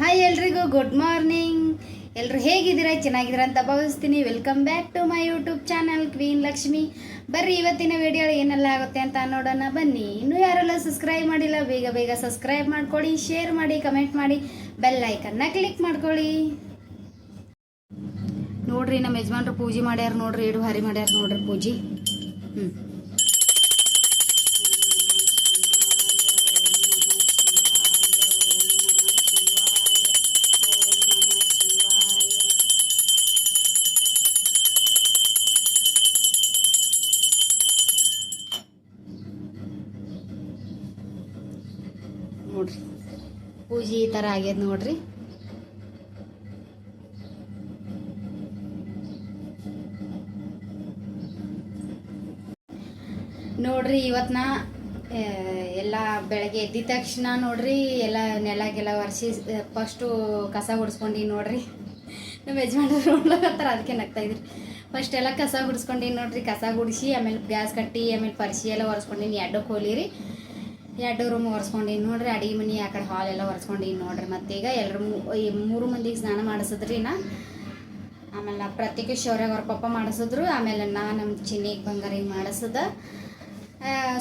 Hi ಎಲ್ರಿಗೂ good morning. ಎಲ್ಲರೂ ಹೇಗಿದ್ದೀರಾ? ಚೆನ್ನಾಗಿದ್ದೀರಾ ಅಂತ ಭಾವಿಸ್ತೀನಿ. Welcome back to my YouTube channel queen Lakshmi ಬರ್ರಿ, ಇವತ್ತಿನ ವಿಡಿಯೋ ಏನೆಲ್ಲ ಆಗುತ್ತೆ ಅಂತ ನೋಡೋಣ. ಬನ್ನಿ, ಇನ್ನೂ ಯಾರೆಲ್ಲ ಸಬ್ಸ್ಕ್ರೈಬ್ ಮಾಡಿಲ್ಲ, ಬೇಗ ಬೇಗ ಸಬ್ಸ್ಕ್ರೈಬ್ ಮಾಡ್ಕೊಳ್ಳಿ ಶೇರ್ ಮಾಡಿ ಕಮೆಂಟ್ ಮಾಡಿ ಬೆಲ್ ಐಕನ್ನ ಕ್ಲಿಕ್ ಮಾಡ್ಕೊಳ್ಳಿ ನೋಡ್ರಿ, ನಮ್ಮ ಯಜಮಾನ್ರು ಪೂಜೆ ಮಾಡ್ಯಾರ ನೋಡ್ರಿ, ಇಡು ಭಾರಿ ಮಾಡ್ಯಾರ ನೋಡ್ರಿ ಪೂಜೆ. ಹ್ಞೂ ಪೂಜೆ ಈ ಥರ ಆಗ್ಯದ ನೋಡ್ರಿ. ನೋಡ್ರಿ ಇವತ್ತು ನಾ ಎಲ್ಲ ಬೆಳಗ್ಗೆ ಎದ್ದಿದ ತಕ್ಷಣ ನೋಡ್ರಿ ಎಲ್ಲ ನೆಲಗೆಲ್ಲ ಒರೆಸಿ ಫಸ್ಟು ಕಸ ಗುಡಿಸ್ಕೊಂಡು ನೋಡ್ರಿ. ನಮ್ಮ ಯಜಮಾನರು ನೋಡ್ಲಕತ್ತಾರ ಅದಕ್ಕೆ ನಗ್ತಾ ಇದ್ರಿ. ಫಸ್ಟ್ ಎಲ್ಲ ಕಸ ಗುಡಿಸ್ಕೊಂಡು ನೋಡ್ರಿ, ಕಸ ಗುಡಿಸಿ, ಆಮೇಲೆ ಗ್ಯಾಸ್ ಕಟ್ಟಿ, ಆಮೇಲೆ ಪರಿಸಿ ಎಲ್ಲ ಒರೆಸ್ಕೊಂಡಿನಿ ಎಡ್ಡಕ್ಕೆ ಹೋಲಿರಿ ಎರಡು ರೂಮ್ ಒರೆಸ್ಕೊಂಡಿನಿ ನೋಡ್ರಿ, ಅಡಿಗೆ ಮನೆ ಆ ಕಡೆ ಹಾಲ್ ಎಲ್ಲ ಒರೆಸ್ಕೊಂಡಿನಿ ನೋಡ್ರಿ. ಮತ್ತೀಗ ಎಲ್ಲರೂ ಮೂರು ಮಂದಿಗೆ ಸ್ನಾನ ಮಾಡಿಸಿದ್ರಿ ನಾ. ಆಮೇಲೆ ಪ್ರತ್ಯೇಕ ಶೌರ್ಯಾಗ ಅವ್ರ ಪಪ್ಪ ಮಾಡಿಸಿದ್ರು, ಆಮೇಲೆ ನಾ ನಮ್ಮ ಚಿನ್ನಿಗೆ ಬಂಗಾರಿಗೆ ಮಾಡಿಸಿದ.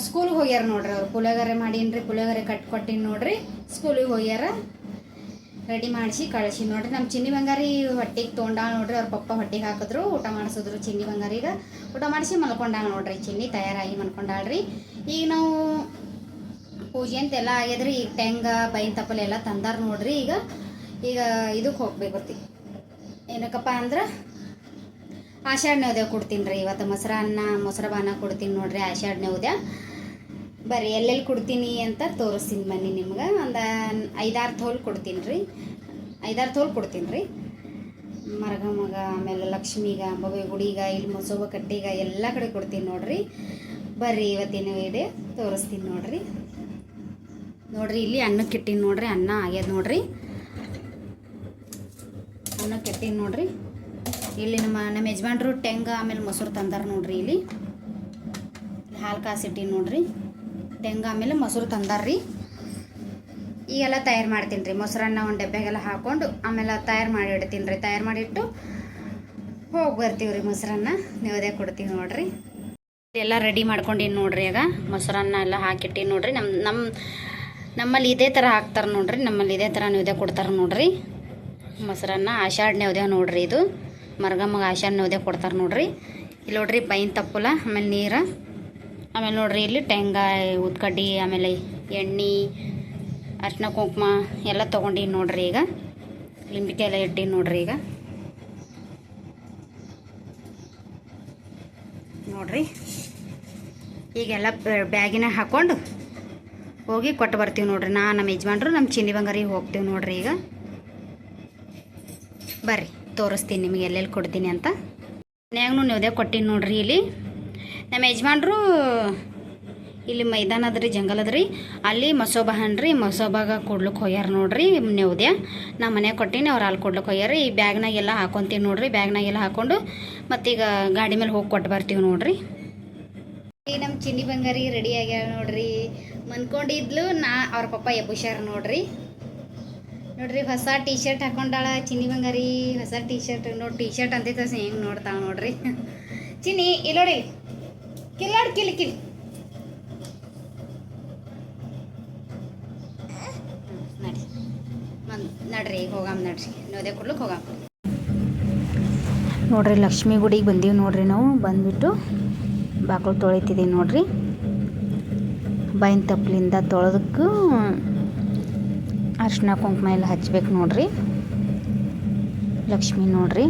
ಸ್ಕೂಲ್ಗೆ ಹೋಗ್ಯಾರ ನೋಡ್ರಿ ಅವ್ರು. ಪುಳಿಯೋಗರೆ ಮಾಡೀನಿ ಪುಳಿಯೋಗರೆ ಕಟ್ ಕೊಟ್ಟಿನಿ ನೋಡ್ರಿ. ಸ್ಕೂಲಿಗೆ ಹೋಗ್ಯಾರ. ರೆಡಿ ಮಾಡಿಸಿ ಕಳಿಸಿ ನೋಡ್ರಿ. ನಮ್ಮ ಚಿನ್ನಿ ಬಂಗಾರಿ ಹೊಟ್ಟಿಗೆ ತೊಗೊಂಡಾಳ ನೋಡ್ರಿ, ಅವ್ರ ಪಪ್ಪ ಹೊಟ್ಟಿಗೆ ಹಾಕಿದ್ರು, ಊಟ ಮಾಡಿಸಿದ್ರು ಚಿನ್ನಿ ಬಂಗಾರಿಗೆ. ಊಟ ಮಾಡಿಸಿ ಮಲ್ಕೊಂಡಾಳ ನೋಡ್ರಿ. ಚಿನ್ನಿ ತಯಾರಾಗಿ ಮಲ್ಕೊಂಡಾಳ್ರಿ. ಈಗ ನಾವು ಪೂಜೆ ಅಂತೆಲ್ಲ ಆಗ್ಯದ್ರಿ ಈಗ ಟೆಂಗ ಬೈನ್ ತಪ್ಪಲೆ ಎಲ್ಲ ತಂದಾರ ನೋಡ್ರಿ ಈಗ. ಈಗ ಇದಕ್ಕೆ ಹೋಗ್ಬೇಕು ಏನಕ್ಕಪ್ಪ ಅಂದ್ರೆ ಆಷಾಢ ನವದ್ಯ ಕೊಡ್ತೀನಿ ರೀ ಇವತ್ತು ಮೊಸರ ಅನ್ನ, ಮೊಸರ ಬಾನ ಕೊಡ್ತೀನಿ ನೋಡ್ರಿ ಆಷಾಢ ನವದ್ಯ ಬರ್ರಿ, ಎಲ್ಲೆಲ್ಲಿ ಕೊಡ್ತೀನಿ ಅಂತ ತೋರಿಸ್ತೀನಿ ಬನ್ನಿ ನಿಮ್ಗೆ. ಒಂದು ಐದಾರು ತೋಲ್ ಕೊಡ್ತೀನಿ ರೀ. ಐದಾರು ತೋಲ್ ಕೊಡ್ತೀನಿ ರೀ. ಮಗ, ಆಮೇಲೆ ಲಕ್ಷ್ಮಿಗ, ಬಬೆ ಗುಡಿಗ, ಇಲ್ಲಿ ಮೊಸೋಬ ಕಟ್ಟಿಗ ಎಲ್ಲ ಕಡೆ ಕೊಡ್ತೀನಿ ನೋಡ್ರಿ. ಬರ್ರಿ, ಇವತ್ತಿನ ವಿಡಿಯೋ ತೋರಿಸ್ತೀನಿ ನೋಡ್ರಿ. ನೋಡ್ರಿ, ಇಲ್ಲಿ ಅನ್ನಕ್ಕೆ ಇಟ್ಟೀನಿ ನೋಡ್ರಿ, ಅನ್ನ ಆಗ್ಯದ ನೋಡ್ರಿ. ಅನ್ನಕ್ಕೆ ಇಟ್ಟೀನಿ ನೋಡ್ರಿ. ಇಲ್ಲಿ ನಮ್ಮ ನಮ್ಮ ಯಜಮಾನ್ರು ಟೆಂಗ ಆಮೇಲೆ ಮೊಸರು ತಂದಾರ ನೋಡ್ರಿ ಇಲ್ಲಿ. ಹಾಲು ಕಾಸಿಟ್ಟಿನಿ ನೋಡ್ರಿ. ಟೆಂಗ ಆಮೇಲೆ ಮೊಸರು ತಂದಾರ್ರಿ. ಈಗೆಲ್ಲ ತಯಾರು ಮಾಡ್ತೀನಿ ರೀ ಮೊಸರನ್ನ ಒಂದು ಡಬ್ಬೆಗೆಲ್ಲ ಹಾಕೊಂಡು ಆಮೇಲೆ ತಯಾರು ಮಾಡಿ ಇಡ್ತೀನಿ ರೀ ತಯಾರು ಮಾಡಿಟ್ಟು ಹೋಗಿ ಬರ್ತೀವಿ ರೀ ಮೊಸರನ್ನ ನೀವದೇ ಕೊಡ್ತೀವಿ ನೋಡ್ರಿ. ಎಲ್ಲ ರೆಡಿ ಮಾಡ್ಕೊಂಡಿನಿ ನೋಡ್ರಿ ಈಗ ಮೊಸರನ್ನ ಎಲ್ಲ ಹಾಕಿಟ್ಟಿನಿ ನೋಡ್ರಿ. ನಮ್ಮ ನಮ್ಮ ನಮ್ಮಲ್ಲಿ ಇದೇ ಥರ ಹಾಕ್ತಾರೆ ನೋಡ್ರಿ, ನಮ್ಮಲ್ಲಿ ಇದೇ ಥರ ನೈವೇದ್ಯ ಕೊಡ್ತಾರೆ ನೋಡ್ರಿ. ಮೊಸರನ್ನ ಆಷಾಢ ನೈವೇದ್ಯ ನೋಡ್ರಿ ಇದು. ಮರಗಮ್ಮಗೆ ಆಷಾಢ ನೈವೇದ್ಯ ಕೊಡ್ತಾರೆ ನೋಡ್ರಿ. ಇಲ್ಲಿ ನೋಡ್ರಿ ಬೈನ್ ತಪ್ಪಲ, ಆಮೇಲೆ ನೀರು, ಆಮೇಲೆ ನೋಡ್ರಿ ಇಲ್ಲಿ ಟೆಂಗಾಯಿ ಉದ್ಕಡ್ಡಿ, ಆಮೇಲೆ ಎಣ್ಣೆ ಅರ್ಶಿನ ಕುಂಕುಮ ಎಲ್ಲ ತೊಗೊಂಡೀನಿ ನೋಡ್ರಿ ಈಗ. ಲಿಂಬಿಕೆ ಎಲ್ಲ ಇಟ್ಟೀನಿ ನೋಡ್ರಿ ಈಗ. ನೋಡ್ರಿ. ಈಗೆಲ್ಲ ಬ್ಯಾಗಿನ ಹಾಕ್ಕೊಂಡು ಹೋಗಿ ಕೊಟ್ಟು ಬರ್ತೀವಿ ನೋಡ್ರಿ. ನಾ ನಮ್ಮ ಯಜಮಾನ್ರು, ನಮ್ಮ ಚಿನ್ನಿ ಬಂಗಾರಿಗೆ ಹೋಗ್ತೀವಿ ನೋಡ್ರಿ ಈಗ. ಬರ್ರಿ, ತೋರಿಸ್ತೀನಿ ನಿಮಗೆ ಎಲ್ಲೆಲ್ಲಿ ಕೊಡ್ತೀನಿ ಅಂತ. ಮನೆಯಾಗೂ ನೀವದೇ ಕೊಟ್ಟೀನಿ ನೋಡ್ರಿ ಇಲ್ಲಿ. ನಮ್ಮ ಯಜಮಾನ್ರು, ಇಲ್ಲಿ ಮೈದಾನ ಅದ್ರಿ ಜಂಗಲ್ ಅದ್ರಿ ಅಲ್ಲಿ ಮಸೋಬಾ ಹನ್ರಿ ಮಸೋಬಾಗ ಕೊಡ್ಲಿಕ್ಕೆ ಹೋಗ್ಯಾರ ನೋಡ್ರಿ ನೆವ್ದ್ಯ ನಾ ಮನೆಗೆ ಕೊಟ್ಟೀನಿ, ಅವ್ರು ಅಲ್ಲಿ ಕೊಡ್ಲಿಕ್ಕೆ ಹೋಗ್ಯಾರ. ಈ ಬ್ಯಾಗ್ನಾಗೆಲ್ಲ ಹಾಕೊಂತೀವಿ ನೋಡ್ರಿ ಬ್ಯಾಗ್ನಾಗೆಲ್ಲ ಹಾಕೊಂಡು. ಮತ್ತೀಗ ಗಾಡಿ ಮೇಲೆ ಹೋಗಿ ಕೊಟ್ಟು ಬರ್ತೀವಿ ನೋಡ್ರಿ. ನಮ್ಮ ಚಿನ್ನಿ ಬಂಗಾರಿ ರೆಡಿ ಆಗ್ಯಾಳ ನೋಡ್ರಿ. ಮನ್ಕೊಂಡಿದ್ಲು, ನಾ ಅವ್ರ ಪಪ್ಪ ಎಬ್ಬುಷಾರ ನೋಡ್ರಿ. ನೋಡ್ರಿ, ಹೊಸ ಟೀ ಶರ್ಟ್ ಹಾಕೊಂಡಾಳ, ಚಿನ್ನಿ ಬಂಗಾರಿ, ಹೊಸ ಟೀ ಶರ್ಟ್ ನೋಡಿ ಟೀ ಶರ್ಟ್ ಅಂತ ಹೆಂಗ್ ನೋಡ್ತಾಳ ನೋಡ್ರಿ. ಚಿನ್ನಿ ಇಲ್ಲೋಡಿ ಕಿಲ್ಲಾಡ್ ಕಿಲ್ ಕಿಲ್ ನಡಿ ನಡ್ರಿ. ಈಗ ಹೋಗಾಮ್ ನಡ್ರಿ. ನೋದೇ ಕೊಡ್ಲಿಕ್ಕೆ ಹೋಗಾಮ್. ನೋಡ್ರಿ, ಲಕ್ಷ್ಮಿ ಗುಡಿಗೆ ಬಂದೀವಿ ನೋಡ್ರಿ ನಾವು. ಬಂದ್ಬಿಟ್ಟು ಬಾಕ್ಲು ತೊಳಿತಿದ್ದೀವಿ ನೋಡ್ರಿ. ಬೈನ್ ತಪ್ಪಲಿಂದ ತೊಳೆದಕ್ಕೆ ಅರ್ಶಿನ ಕುಂಕುಮ ಎಲ್ಲ ಹಚ್ಬೇಕು ನೋಡ್ರಿ. ಲಕ್ಷ್ಮಿ ನೋಡ್ರಿ.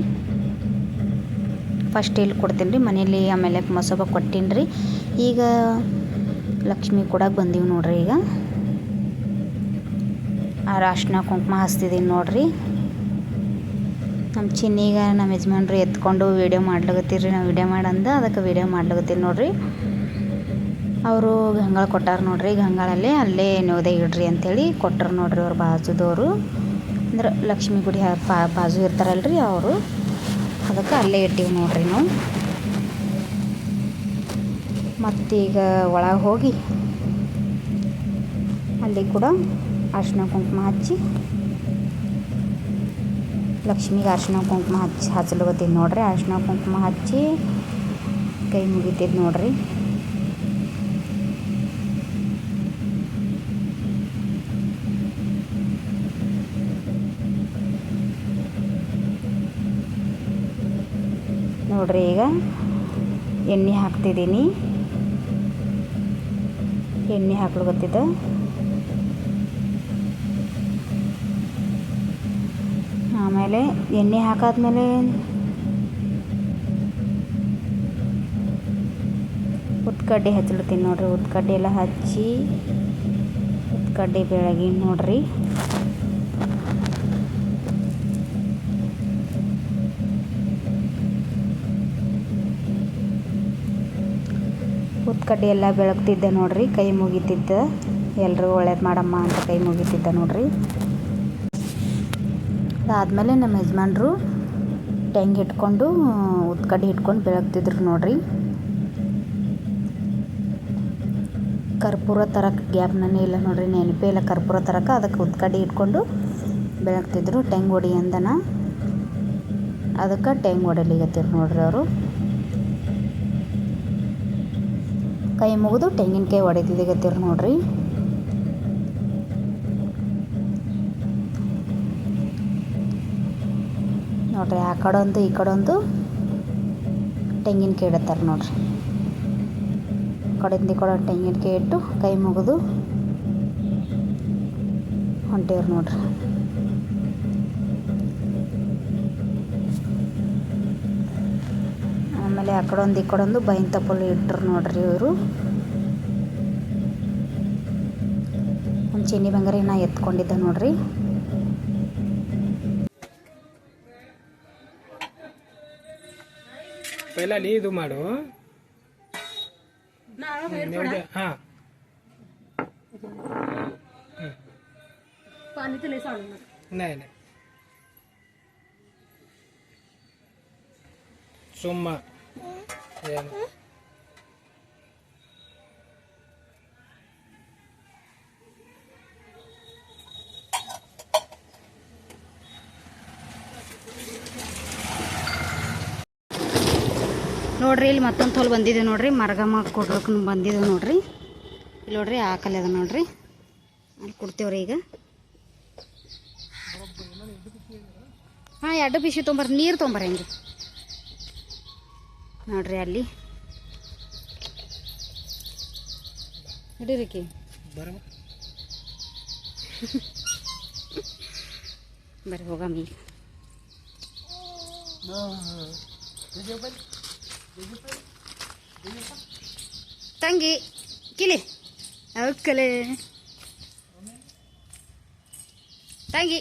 ಫಸ್ಟ್ ಇಲ್ಲಿ ಕೊಡ್ತೀನಿ ರೀ, ಮನೇಲಿ ಆಮೇಲೆ ಮಸೊಬ ಕೊಟ್ಟೀನಿ ರೀ. ಈಗ ಲಕ್ಷ್ಮಿ ಕೊಡಕ್ಕೆ ಬಂದೀವಿ ನೋಡ್ರಿ ಈಗ. ಆ ಅರ್ಶಿನ ಕುಂಕುಮ ಹಚ್ತಿದ್ದೀನಿ ನೋಡ್ರಿ. ನಮ್ಮ ಚಿನ್ನೀಗ ನಮ್ಮ ಯಜಮಾನ್ರು ಎತ್ಕೊಂಡು ವೀಡಿಯೋ ಮಾಡ್ಲಾಗತ್ತೀರಿ ನಾವು ವೀಡಿಯೋ ಮಾಡಂದ ಅದಕ್ಕೆ ವೀಡಿಯೋ ಮಾಡ್ಲಾಗತ್ತೀರಿ ನೋಡ್ರಿ. ಅವರು ಗಂಗಾಳ ಕೊಟ್ಟಾರ ನೋಡ್ರಿ, ಗಂಗಾಳಲ್ಲಿ ಅಲ್ಲೇ ನವದೆ ಇಡ್ರಿ ಅಂಥೇಳಿ ಕೊಟ್ಟರು ನೋಡ್ರಿ ಅವ್ರ ಬಾಜುದವರು. ಅಂದ್ರೆ ಲಕ್ಷ್ಮೀ ಗುಡಿ ಬಾಜು ಇರ್ತಾರಲ್ರಿ ಅವರು. ಅದಕ್ಕೆ ಅಲ್ಲೇ ಇಟ್ಟಿವಿ ನೋಡ್ರಿ ನಾವು. ಮತ್ತೀಗ ಒಳಗೆ ಹೋಗಿ ಅಲ್ಲಿ ಕೂಡ ಅರ್ಶಿನ ಕುಂಕುಮ ಹಚ್ಚಿ ಲಕ್ಷ್ಮಿಗೆ ಅರ್ಶಿನ ಕುಂಕುಮ ಹಚ್ಚಿ ಹಚ್ಚಲಗತ್ತೀನಿ ನೋಡ್ರಿ. ಅರ್ಶಿನ ಕುಂಕುಮ ಹಚ್ಚಿ ಕೈ ಮುಗಿತಿದ್ದು ನೋಡ್ರಿ. ನೋಡ್ರಿ ಈಗ ಎಣ್ಣೆ ಹಾಕ್ತಿದ್ದೀನಿ. ಎಣ್ಣೆ ಹಾಕ್ಲಿಗತ್ತಿದ್ದ ಆಮೇಲೆ ಎಣ್ಣೆ ಹಾಕಾದ್ಮೇಲೆ ಉತ್ಕಡ್ಡಿ ಹಚ್ಚಿಡ್ತೀನಿ ನೋಡ್ರಿ. ಉತ್ಕಡ್ಡಿ ಎಲ್ಲ ಹಚ್ಚಿ, ಉತ್ಕಡ್ಡಿ ಬೆಳಗಿನ ನೋಡ್ರಿ. ಉತ್ಕಡ್ಡಿ ಎಲ್ಲ ಬೆಳಗ್ತಿದ್ದೆ ನೋಡ್ರಿ, ಕೈ ಮುಗಿತಿದ್ದೆ ಎಲ್ಲರೂ ಒಳ್ಳೇದು ಮಾಡಮ್ಮ ಅಂತ ಕೈ ಮುಗಿತಿದ್ದೆ ನೋಡ್ರಿ. ಅದಾದಮೇಲೆ ನಮ್ಮ ಯಜಮಾನ್ರು ಟೆಂಗ್ ಇಟ್ಕೊಂಡು ಉತ್ಕಡ್ಡಿ ಇಟ್ಕೊಂಡು ಬೆಳಗ್ತಿದ್ರು ನೋಡ್ರಿ. ಕರ್ಪೂರ ತರಕ್ಕೆ ಗ್ಯಾಪ್ನೇ ಇಲ್ಲ ನೋಡ್ರಿ, ನೆನಪೇ ಇಲ್ಲ ಕರ್ಪೂರ ತರಕ. ಅದಕ್ಕೆ ಉತ್ಕಡ್ಡಿ ಇಟ್ಕೊಂಡು ಬೆಳಗ್ತಿದ್ರು ಟೆಂಗ್ ಹೊಡಿ ಅಂದನ. ಅದಕ್ಕೆ ಟೆಂಗ್ ಹೊಡಿಲಿಗತ್ತಿರು ನೋಡ್ರಿ ಅವರು. ಕೈ ಮುಗಿದು ತೆಂಗಿನಕಾಯಿ ಹೊಡೆದಿದ್ದೀಗತ್ತೀರ ನೋಡ್ರಿ. ನೋಡ್ರಿ ಆ ಕಡೊಂದು, ಈ ಕಡೊಂದು ತೆಂಗಿನಕಾಯಿ ಇಡತ್ತಾರೆ ನೋಡ್ರಿ. ಕಡೆಯಿಂದ ಈ ಕಡೆ ತೆಂಗಿನಕಾಯಿ ಇಟ್ಟು ಕೈ ಮುಗಿದು ಹೊಂಟೇವ್ರು ನೋಡ್ರಿ. ಆಮೇಲೆ ಆ ಕಡೊಂದು ಈ ಕಡೊಂದು ಬೈನ್ ತಪ್ಪಲು ಇಟ್ಟರು ನೋಡ್ರಿ ಇವರು ಒಂದು ಚಿನ್ನಿ ಬಂಗಾರ ನಾ ಎತ್ಕೊಂಡಿದ್ದೆ ನೋಡ್ರಿ ಪೈಲ ನೀ ಇದು ಮಾಡು ಹಾ नाही नाही ಸುಮ್ಮ ಏನು ನೋಡ್ರಿ, ಇಲ್ಲಿ ಮತ್ತೊಂದು ತೋಲ್ ಬಂದಿದೆ ನೋಡ್ರಿ. ಮರಗಮ್ಮ ಕೊಡ್ರಕ್ಕೆ ಬಂದಿದೆ ನೋಡ್ರಿ. ಇಲ್ಲಿ ನೋಡ್ರಿ ಆಕಲ್ ಅದ ನೋಡ್ರಿ. ಅಲ್ಲಿ ಕೊಡ್ತೇವ್ರಿ ಈಗ. ಹಾಂ, ಎರಡು ಬಿಸಿ ತೊಂಬರ್ರಿ ನೀರು ತೊಂಬರ್ರಿ ಹಂಗೆ ನೋಡ್ರಿ ಅಲ್ಲಿ. ಹಿಡೀರಿಕಿ ಬರಮ್ಮ ಬರ್ರಿ ಹೋಗಮ್ಮ ಈಗ. ತಂಗಿ ಕಿಲಿ. ಅವಕ್ಕಲೆ ತಂಗಿ.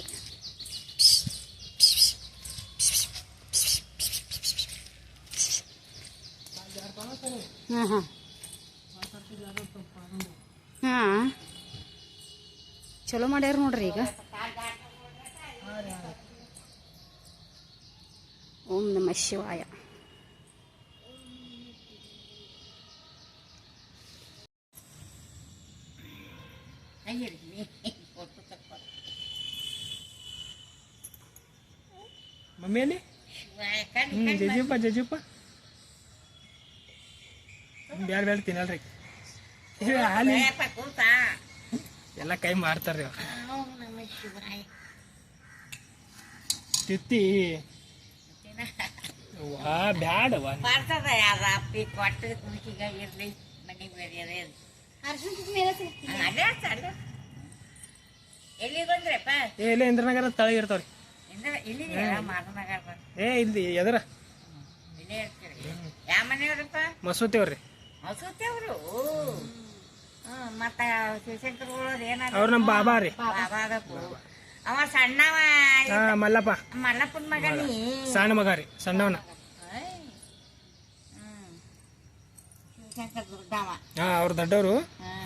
ಹಾಂ ಹಾಂ ಹಾಂ ಚಲೋ ಮಾಡ್ಯಾರ ನೋಡ್ರಿ ಈಗ ಓಂ ನಮ ಶಿವಾಯ ಮಮ್ಮಿ ಅಲ್ಲಿ ಹ್ಞೂ ಬೇಡ ಬ್ಯಾಡ ಬ್ಯಾಡ ತಿನ್ನಲ್ರಿ. ಹಾಲಿ ಎಲ್ಲ ಕೈ ಮಾಡ್ತಾರ್ರಿ ಅವ್ರು. ತಿತ್ತಿ. ವಾ ಬ್ಯಾಡವಾ ಬರ್ತದ ಯಾರ ಅಪ್ಪಿ ಕೊಟ್ಟು ಕುಣಿಕಿಗ ಇರ್ಲಿ ಮನೆಗೆ ಏ ಇಲ್ಲೇ ಇಂದ್ರನಗರ ತಳಗ ಇರ್ತಾವ್ರಿ. ಏ ಇಲ್ಲಿ ಎದರ. ಮಸೂತಿ ಇರ್ತೀರಿ. ಯಾವ ಮತ್ತೆ ಮಸೂತಿಯವ್ರಿ ಮಸೂತಿಯವರು ಹ್ಮ್ ಮತ್ತ ಶಿವಶಂಕರ್ಗಳು ಏನಾದ್ರು ಅವ್ರು ನಮ್ಮ ಬಾಬಾ ರೀ. ಬಾಬಾದಪ್ಪು ಅವ ಸಣ್ಣವ ಹಾ ಮಲ್ಲಪ್ಪ. ಮಲ್ಲಪ್ಪನ ಮಗನಿ ಸಣ್ಣ ಮಗ ರೀ ಸಣ್ಣವನ. ಶಿವಶಂಕರ್ ದುರ್ಗಮ್ಮ ಹಾ ಅವ್ರ ದೊಡ್ಡವರು.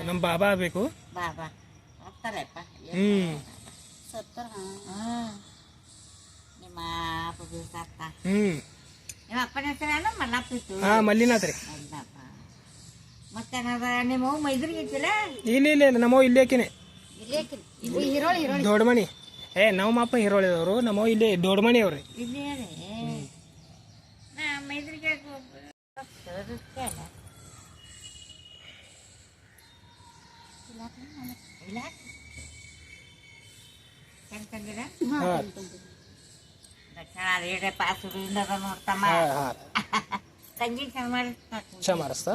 ನಮ್ಮ ಬಾಬಾ ಬೇಕು ಬಾಬಾ. ಹೋಗ್ತಾರಪ್ಪ ಹ್ಮ್. ಹ್ಮ್ ನಿಮ್ಮ ಅಪ್ಪ ಬೀಳ್ತಾತ ಹ್ಮ್. ನಿಮ್ಮ ಅಪ್ಪನ ಹೆಸರೇನು? ಮಲ್ಲಪ್ಪ ಇತ್ತು. ಹಾ ಮಲ್ಲಿನಾಥ್ ರೀ. ನಿಮ್ಮ ಮೈದ್ರಿಗೆ ಇಲ್ಲ ಇಲ್ಲ ಇಲ್ಲ ನಮ್ಮವ್ ಇಲ್ಲೇಕಿನೆ ಹಿರೋಳಿ ಹಿರೋಳಿ. ದೊಡ್ಡ ಮಣಿ ಏ ನಮ್ಮ ಅಪ್ಪ ಹಿರೋಳಿದವರು ನಮ್ಮ ಇಲ್ಲಿ ದೊಡ್ಡಮಣಿ ಅವ್ರಿ. ಇಲ್ಲಿ ಹಾಂ. ತಂಗಿ ಮಾಡಿಸ್ತಾ?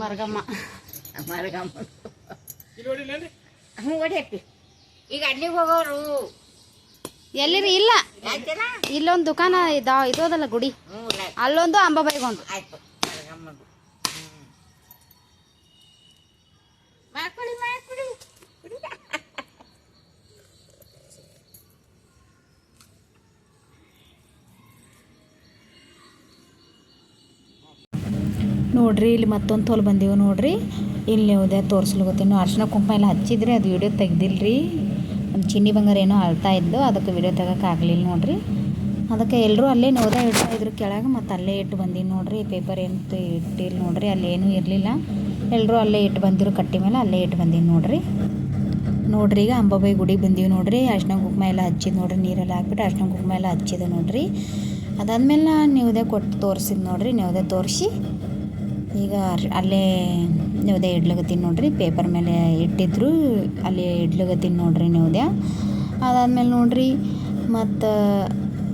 ಮರ್ಗಮ್ಮ. ಮರಗಮ್ಮ. ಹ್ಞೂ ಹೊಡಿಯಪ್ಪಿ ಈಗ ಅಲ್ಲಿಗೆ ಹೋಗೋರು? ಎಲ್ಲಿರಿ? ಇಲ್ಲ. ಆಯ್ತಲ್ಲ ಇಲ್ಲೊಂದು ದುಕಾನ ಇದಾ ಇದೋದಲ್ಲ ಗುಡಿ. ಅಲ್ಲೊಂದು ಅಂಬಾಬಾಯಿಗೊಂದು. ಆಯ್ತು ಮರಗಮ್ಮದು ಹ್ಞೂ ಮಾಡ್ಕೊಳ್ಳಿ ಮಾಡ್ಕೊಳ್ಳಿ ಕುಡಿದ ನೋಡ್ರಿ, ಇಲ್ಲಿ ಮತ್ತೊಂದು ತೋಲ್ ಬಂದೀವಿ ನೋಡಿರಿ. ಇಲ್ಲಿ ಯಾವುದೇ ತೋರಿಸ್ಲಿಗತ್ತೀನಿ ಅರ್ಶಿನ ಕುಂಕುಮ ಎಲ್ಲ ಹಚ್ಚಿದ್ರಿ ಅದು ವಿಡಿಯೋ ತೆಗ್ದಿಲ್ರಿ. ನಮ್ಮ ಚಿನ್ನಿ ಬಂಗಾರ ಏನೋ ಅಳ್ತಾ ಇದ್ದು ಅದಕ್ಕೆ ವಿಡಿಯೋ ತೆಗೋಕ್ಕಾಗಲಿಲ್ಲ ನೋಡಿರಿ. ಅದಕ್ಕೆ ಎಲ್ಲರೂ ಅಲ್ಲೇ ನೋದ ಇಡ್ತಾ ಇದ್ರು ಕೆಳಗೆ ಮತ್ತು ಅಲ್ಲೇ ಇಟ್ಟು ಬಂದೀನಿ ನೋಡಿರಿ. ಪೇಪರ್ ಏನು ಇಟ್ಟಿಲ್ಲ ನೋಡಿರಿ ಅಲ್ಲೇನೂ ಇರಲಿಲ್ಲ. ಎಲ್ಲರೂ ಅಲ್ಲೇ ಇಟ್ಟು ಬಂದಿರು ಕಟ್ಟಿ ಮೇಲೆ ಅಲ್ಲೇ ಇಟ್ಟು ಬಂದೀನಿ ನೋಡಿರಿ. ನೋಡ್ರಿ, ಈಗ ಅಂಬಾಬಾಯಿ ಗುಡಿಗೆ ಬಂದೀವಿ ನೋಡ್ರಿ. ಅರ್ಶಿನ ಕುಂಕುಮ ಎಲ್ಲ ಹಚ್ಚಿದ್ ನೋಡ್ರಿ, ನೀರೆಲ್ಲ ಹಾಕ್ಬಿಟ್ಟು ಅರ್ಶಿನ ಕುಂಕುಮ ಎಲ್ಲ ಹಚ್ಚಿದೆ ನೋಡ್ರಿ. ಅದಾದ್ಮೇಲೆ ನಾನು ನ್ಯೂದೆ ಕೊಟ್ಟು ತೋರಿಸಿದ್ ನೋಡ್ರಿ ನೀವುದೇ ತೋರಿಸಿ. ಈಗ ಅಲ್ಲೇ ನ್ಯೂದೆ ಇಡ್ಲಗತ್ತೀನಿ ನೋಡ್ರಿ, ಪೇಪರ್ ಮೇಲೆ ಇಟ್ಟಿದ್ರು, ಅಲ್ಲಿ ಇಡ್ಲಗತ್ತೀನಿ ನೋಡ್ರಿ ನವದೆ. ಅದಾದ್ಮೇಲೆ ನೋಡ್ರಿ, ಮತ್ತು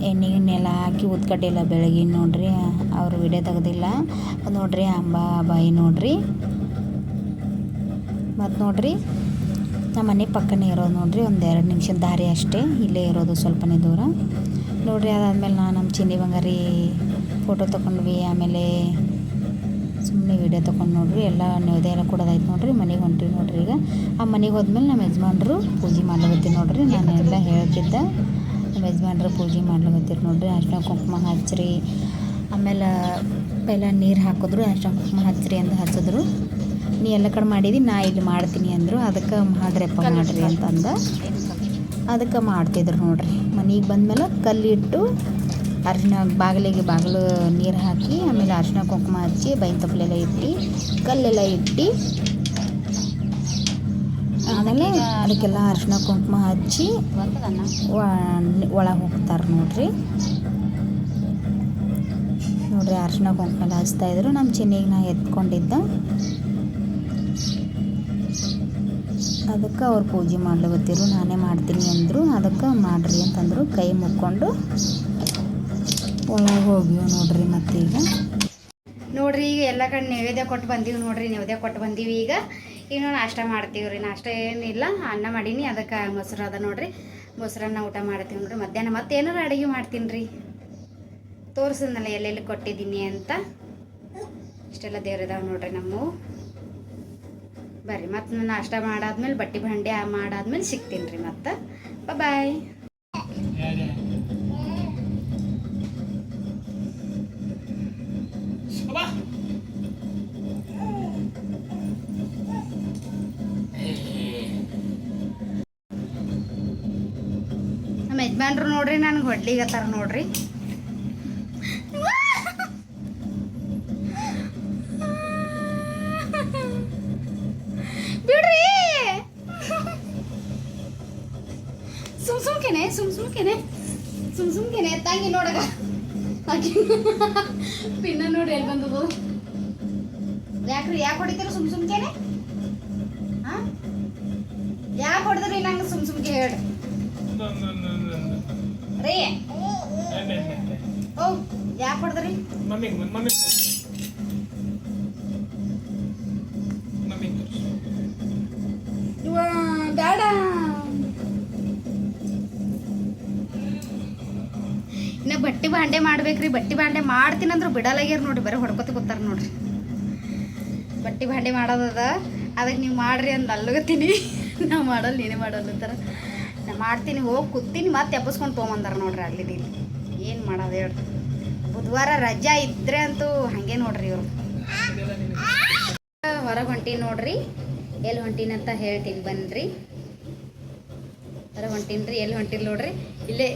ಎಣ್ಣೆ ಗಿಣ್ಣೆ ಎಲ್ಲ ಹಾಕಿ ಉದ್ಕಟ್ಟಿಲ್ಲ ಬೆಳಗಿನ ನೋಡ್ರಿ, ಅವರು ವಿಡಿಯೋ ತೆಗೆದಿಲ್ಲ. ನೋಡ್ರಿ ಅಂಬ, ಬಾಯಿ ನೋಡ್ರಿ. ಮತ್ತು ನೋಡ್ರಿ ನಮ್ಮ ಮನೆ ಪಕ್ಕನೇ ಇರೋದು ನೋಡ್ರಿ, ಒಂದು ಎರಡು ನಿಮಿಷದ ದಾರಿ ಅಷ್ಟೇ, ಇಲ್ಲೇ ಇರೋದು ಸ್ವಲ್ಪನೇ ದೂರ. ನೋಡ್ರಿ ಅದಾದಮೇಲೆ ನಾನು ನಮ್ಮ ಚಿನ್ನಿ ಬಂಗಾರಿ ಫೋಟೋ ತೊಗೊಂಡ್ವಿ ಆಮೇಲೆ ಸುಮ್ಮನೆ ವಿಡಿಯೋ ತೊಗೊಂಡು ನೋಡ್ರಿ, ಎಲ್ಲ ನೈವೇದ್ಯ ಎಲ್ಲ ಕೊಡೋದಾಯ್ತು ನೋಡಿರಿ, ಮನೆಗೆ ಹೊಂಟಿವಿ ನೋಡ್ರಿ ಈಗ. ಆ ಮನೆಗೆ ಹೋದ್ಮೇಲೆ ನಮ್ಮ ಯಜಮಾನ್ರು ಪೂಜೆ ಮಾಡ್ಲಕತ್ತೀನಿ ನೋಡಿರಿ, ನಾನು ಎಲ್ಲ ಹೇಳ್ತಿದ್ದೆ. ನಮ್ಮ ಯಜಮಾನ್ರು ಪೂಜೆ ಮಾಡ್ಲಕತ್ತೀರಿ ನೋಡಿರಿ ಅಷ್ಟ ಕುಂಕುಮ ಹಚ್ಚಿರಿ. ಆಮೇಲೆ ಪೈಲ ನೀರು ಹಾಕಿದ್ರು ಅಷ್ಟ ಕುಂಕುಮ ಹಚ್ಚಿರಿ ಅಂತ ಹಚ್ಚಿದ್ರು. ನೀ ಎಲ್ಲ ಕಡೆ ಮಾಡಿದಿ, ನಾ ಇಲ್ಲಿ ಮಾಡ್ತೀನಿ ಅಂದರು. ಅದಕ್ಕೆ ಮಾಡ್ರಪ್ಪ ಮಾಡಿರಿ ಅಂತಂದ. ಅದಕ್ಕೆ ಮಾಡ್ತಿದ್ರು ನೋಡ್ರಿ. ಮನೆಗೆ ಬಂದಮೇಲೆ ಕಲ್ಲಿಟ್ಟು ಅರಿಶಿನ ಬಾಗಿಲಿಗೆ ಬಾಗಿಲು ನೀರು ಹಾಕಿ, ಆಮೇಲೆ ಅರಿಶಿನ ಕುಂಕುಮ ಹಚ್ಚಿ ಬೈನ್ ತಪ್ಪಲೆಲ್ಲ ಇಟ್ಟು, ಕಲ್ಲೆಲ್ಲ ಇಟ್ಟು, ಆಮೇಲೆ ಅದಕ್ಕೆಲ್ಲ ಅರಿಶಿನ ಕುಂಕುಮ ಹಚ್ಚಿ ಒಳಗೆ ಹೋಗ್ತಾರೆ ನೋಡ್ರಿ. ನೋಡ್ರಿ ಅರಿಶಿನ ಕುಂಕುಮ ಎಲ್ಲ ಹಚ್ತಾ ಇದ್ರು. ನಮ್ಮ ಚಿನ್ನಿಗೆ ನಾ ಎತ್ಕೊಂಡಿದ್ದ. ಅದಕ್ಕೆ ಅವ್ರು ಪೂಜೆ ಮಾಡ್ಲಕತ್ತಿರು ನಾನೇ ಮಾಡ್ತೀನಿ ಅಂದರು. ಅದಕ್ಕೆ ಮಾಡಿರಿ ಅಂತಂದರು. ಕೈ ಮುಕ್ಕೊಂಡು ಒಳಗೆ ಹೋಗಿವ್ ನೋಡ್ರಿ ಮತ್ತೀಗ. ನೋಡ್ರಿ ಈಗ ಎಲ್ಲ ಕಡೆ ನೈವೇದ್ಯ ಕೊಟ್ಟು ಬಂದೀವಿ ನೋಡ್ರಿ, ನೈವೇದ್ಯ ಕೊಟ್ಟು ಬಂದೀವಿ ಈಗ. ಈಗ ನಾಷ್ಟ ಮಾಡ್ತೀವಿ ರೀ ನಾಷ್ಟ ಏನಿಲ್ಲ, ಅನ್ನ ಮಾಡೀನಿ, ಅದಕ್ಕೆ ಮೊಸರು ಅದ ನೋಡ್ರಿ. ಮೊಸರನ್ನ ಊಟ ಮಾಡ್ತೀವಿ ನೋಡ್ರಿ. ಮಧ್ಯಾಹ್ನ ಮತ್ತೆ ಏನಾರ ಅಡುಗೆ ಮಾಡ್ತೀನಿ ರೀ ತೋರಿಸಿದ್ನಲ್ಲ, ಎಲ್ಲೆಲ್ಲಿ ಕೊಟ್ಟಿದ್ದೀನಿ ಅಂತ. ಇಷ್ಟೆಲ್ಲ ದೇವ್ರಿದಾವೆ ನೋಡ್ರಿ ನಮ್ಮವು. ಬರ್ರಿ, ಮತ್ತೆ ನಾಷ್ಟ ಮಾಡಾದ್ಮೇಲೆ ಬಟ್ಟೆ ಭಂಡೆ ಮಾಡಾದ್ಮೇಲೆ ಸಿಗ್ತೀನಿ ರೀ ಮತ್ತೆ. ಬಾಯ್ ನಮ್ಮ ಯಜಮಾನ್ರು ನೋಡ್ರಿ ನನಗೆ ಹೊಡ್ಲಿಗತ್ತಾರ ನೋಡ್ರಿ. ಪಿನ್ನ ನೋಡಿ ಎಲ್ಲಿ ಬಂದದು? ಯಾಕ್ರಿ ಯಾಕೆ ಹೊಡಿತೀರ ಸುಮ್ ಸುಮ್ಕೇನೆ ಹಾ? ಯಾಕೆ ಹೊಡೆದ್ರಿ ನಂಗೆ ಸುಮ್ ಸುಮ್ಕೆ ಹೇಳಿ ರೀ. ಓ ಯಾಕೆ ಹೊಡೆದ್ರಿ? ಮಮ್ಮಿಗೆ ಮಮ್ಮಿ ಬಾಂಡೆ ಮಾಡ್ಬೇಕ್ರಿ, ಬಟ್ಟಿ ಬಾಂಡೆ ಅಂದ್ರೆ ಬಿಡಲಾಗ್ಯಾರ ನೋಡ್ರಿ, ಬರೀ ಹೊಡ್ಕೊತ ಕೂತಾರ ನೋಡ್ರಿ. ಬಟ್ಟಿ ಬಾಂಡೆ ಮಾಡೋದದ ಅದಕ್ಕೆ ನೀವು ಮಾಡ್ರಿ ಅಂತ ಅಲ್ಲಗತ್ತೀನಿ ನಾ ಮಾಡಲ್ಲ ನೀನೇ ಮಾಡಲ್ಲ ಅಂತಾರ. ನಾ ಮಾಡ್ತೀನಿ, ಹೋಗಿ ಕೂತೀನಿ, ಮತ್ತೆ ಎಬ್ಬಸ್ಕೊಂಡು ತೊಗೊಂಬಂದಾರ ನೋಡ್ರಿ ಅಲ್ಲಿ ಏನು ಮಾಡೋದು ಹೇಳಿ. ಬುಧವಾರ ರಜಾ ಇದ್ರೆ ಅಂತೂ ಹಾಗೆ ನೋಡ್ರಿ ಇವರು. ಹೊರಗೆ ಹೊಂಟೀನಿ ನೋಡ್ರಿ ಎಲ್ಲಿ ಹೊಂಟೀನಿ ಅಂತ ಹೇಳ್ತೀನಿ ಬನ್ನಿರಿ ಹೊರಗೆ ಹೊಂಟೀನಿ ರೀ ಎಲ್ಲಿ ಹೊಂಟಿಲ್ಲ ನೋಡ್ರಿ, ಇಲ್ಲೇ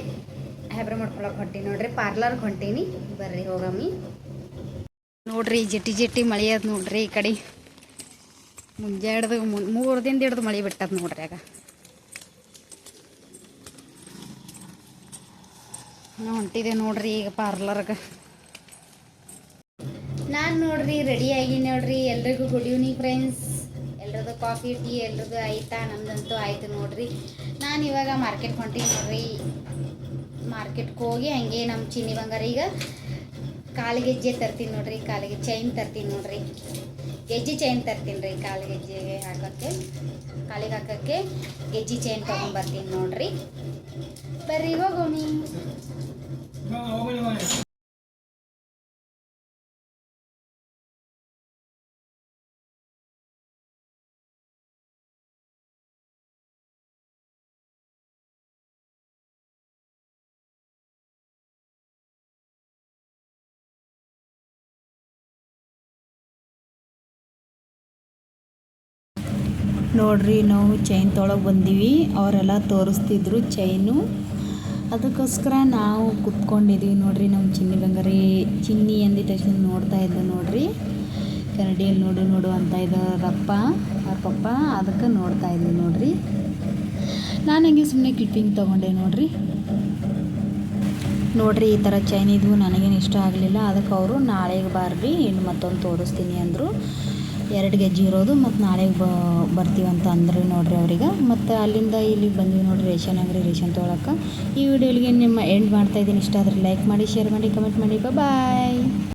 ಹ್ಯಾಬ್ರ ಮಾಡ್ಕೊಳಕ್ಕೆ ಹೊಂಟೀನಿ ನೋಡ್ರಿ ಪಾರ್ಲರ್ಗೆ ಹೊಂಟೀನಿ. ಬರ್ರಿ ಹೋಗಮ್ಮಿ. ನೋಡ್ರಿ ಜಟ್ಟಿ ಜಟ್ಟಿ ಮಳೆ ಅದ ನೋಡ್ರಿ ಈ ಕಡೆ. ಮುಂಜಾಡ್ದು ಮುನ್ ಮೂರು ದಿನದ ಹಿಡ್ದು ಮಳೆ ಬಿಟ್ಟದ ನೋಡ್ರಿ ಆಗ. ಹೊಂಟಿದೆ ನೋಡ್ರಿ ಈಗ ಪಾರ್ಲರ್ಗೆ ನಾನು ನೋಡ್ರಿ ರೆಡಿ ಆಗಿ ನೋಡ್ರಿ, ಎಲ್ರಿಗೂ ಗುಡ್ ಈವ್ನಿಂಗ್ ಫ್ರೆಂಡ್ಸ್ ಎಲ್ರದ್ದು ಕಾಫಿ ಟೀ ಎಲ್ರದ್ದು ಆಯ್ತಾ? ನಮ್ದಂತೂ ಆಯ್ತು ನೋಡ್ರಿ. ನಾನು ಇವಾಗ ಮಾರ್ಕೆಟ್ ಹೊಂಟೀನಿ ನೋಡ್ರಿ. ಮಾರ್ಕೆಟ್ಗೆ ಹೋಗಿ ಹಂಗೆ ನಮ್ಮ ಚಿನ್ನಿ ಬಂಗಾರ ಈಗ ಕಾಲುಗೆಜ್ಜೆ ತರ್ತೀನಿ ನೋಡ್ರಿ, ಕಾಲಿಗೆ ಚೈನ್ ತರ್ತೀನಿ ನೋಡ್ರಿ. ಗೆಜ್ಜೆ ಚೈನ್ ತರ್ತೀನಿ ರೀ ಕಾಲು ಗೆಜ್ಜೆಗೆ ಹಾಕೋಕ್ಕೆ, ಕಾಲಿಗೆ ಹಾಕೋಕ್ಕೆ ಗೆಜ್ಜೆ ಚೈನ್ ತೊಗೊಂಬರ್ತೀನಿ ನೋಡ್ರಿ. ಬರ್ರಿ ಹೋಗೋಮಿ ನೋಡ್ರಿ, ನಾವು ಚೈನ್ ತೊಳಗೆ ಬಂದೀವಿ. ಅವರೆಲ್ಲ ತೋರಿಸ್ತಿದ್ರು ಚೈನು ಅದಕ್ಕೋಸ್ಕರ ನಾವು ಕುತ್ಕೊಂಡಿದ್ದೀವಿ ನೋಡ್ರಿ ನಮ್ಮ ಚಿನ್ನಿ ಬಂಗಾರಿ. ಚಿನ್ನಿ ಅಂದಿದ ತಕ್ಷಣ ನೋಡ್ತಾ ಇದ್ದ ನೋಡ್ರಿ. ಕನ್ನಡಿಯಲ್ಲಿ ನೋಡು ನೋಡು ಅಂತ ಇದ್ದಾರಪ್ಪ ಅವ್ರ ಪಪ್ಪ ಅದಕ್ಕೆ ನೋಡ್ತಾ ಇದ್ವಿ ನೋಡ್ರಿ. ನಾನು ಹಂಗೆ ಸುಮ್ಮನೆ ಕ್ಲಿಪ್ಪಿಂಗ್ ತೊಗೊಂಡೆ ನೋಡ್ರಿ. ನೋಡ್ರಿ, ಈ ಥರ ಚೈನ್ ಇದ್ವು ನನಗೇನು ಇಷ್ಟ ಆಗಲಿಲ್ಲ. ಅದಕ್ಕೆ ಅವರು ನಾಳೆಗೆ ಬಾರ್ರಿ ಇನ್ನು ಮತ್ತೊಂದು ತೋರಿಸ್ತೀನಿ ಅಂದರು. ಎರಡು ಗೆಜ್ಜೆ ಇರೋದು ಮತ್ತು ನಾಳೆಗೆ ಬ ಬರ್ತೀವಂತ ಅಂದ್ರೆ ನೋಡಿರಿ ಅವ್ರಿಗೆ. ಮತ್ತು ಅಲ್ಲಿಂದ ಇಲ್ಲಿಗೆ ಬಂದ್ವಿ ನೋಡ್ರಿ ರೇಷನ್ ಅಂಗಡಿ, ರೇಷನ್ ತೊಗೊಳಕ್ಕೆ. ಈ ವಿಡಿಯೋಲಿಗೆ ನಿಮ್ಮ ಎಂಡ್ ಮಾಡ್ತಾಯಿದ್ದೀನಿ ಇಷ್ಟ ಆದರೆ ಲೈಕ್ ಮಾಡಿ ಶೇರ್ ಮಾಡಿ ಕಮೆಂಟ್ ಮಾಡಿ. ಬಾಯ್